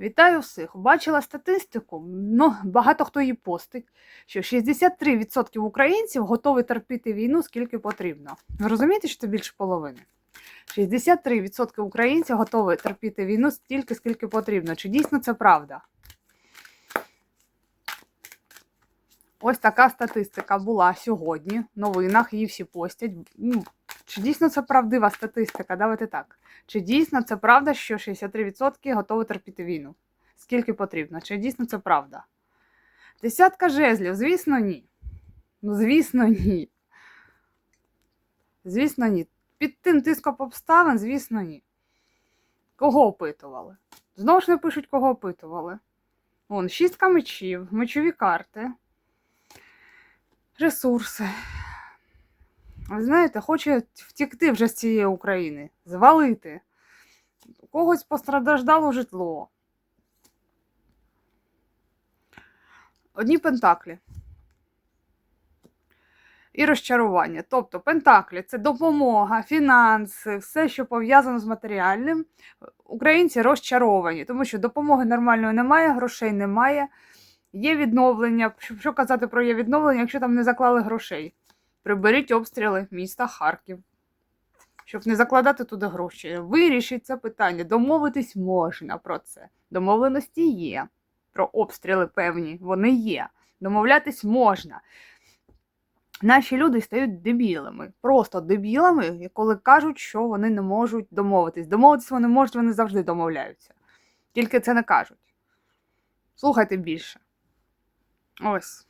Вітаю всіх! Бачила статистику, ну, багато хто її постить, що 63% українців готові терпіти війну скільки потрібно. Ви розумієте, що це більше половини? 63% українців готові терпіти війну стільки, скільки потрібно. Чи дійсно це правда? Ось така статистика була сьогодні. В новинах її всі постять. Чи дійсно це правдива статистика? Давайте так. Чи дійсно це правда, що 63% готові терпіти війну? Скільки потрібно? Чи дійсно це правда? Десятка жезлів, звісно, ні. Ну, звісно, ні. Звісно, ні. Під тим тиском обставин, звісно, ні. Кого опитували? Знову ж не пишуть, кого опитували. Вон, шістка мечів, мечові карти, ресурси. Знаєте, хоче втікти вже з цієї України, звалити. У когось постраждало житло. Одні пентаклі. І розчарування. Тобто пентаклі це допомога, фінанси, все, що пов'язано з матеріальним. Українці розчаровані, тому що допомоги нормальної немає, грошей немає. Є відновлення. Що казати про є відновлення, якщо там не заклали грошей? Приберіть обстріли міста Харків, щоб не закладати туди гроші. Вирішіть це питання. Домовитись можна про це. Домовленості є. Про обстріли певні, вони є. Домовлятись можна. Наші люди стають дебілами, просто дебілами, коли кажуть, що вони не можуть домовитись. Домовитись вони можуть, вони завжди домовляються. Тільки це не кажуть. Слухайте більше. Ось.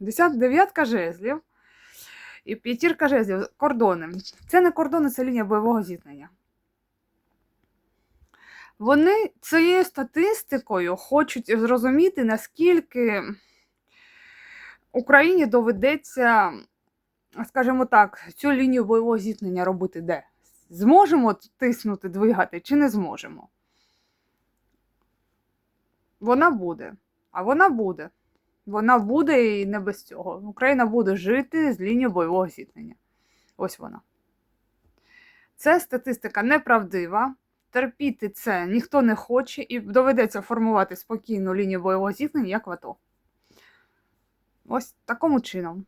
Десят, дев'ятка жезлів. І п'ятірка жезлів, кордони. Це не кордони, це лінія бойового зіткнення. Вони цією статистикою хочуть зрозуміти, наскільки Україні доведеться, скажімо так, цю лінію бойового зіткнення робити де? Зможемо тиснути, двигати чи не зможемо? Вона буде. А вона буде. Вона буде і не без цього. Україна буде жити з лінією бойового зіткнення. Ось вона. Це статистика неправдива. Терпіти це ніхто не хоче, і доведеться формувати спокійну лінію бойового зіткнення, як в АТО. Ось такому чином.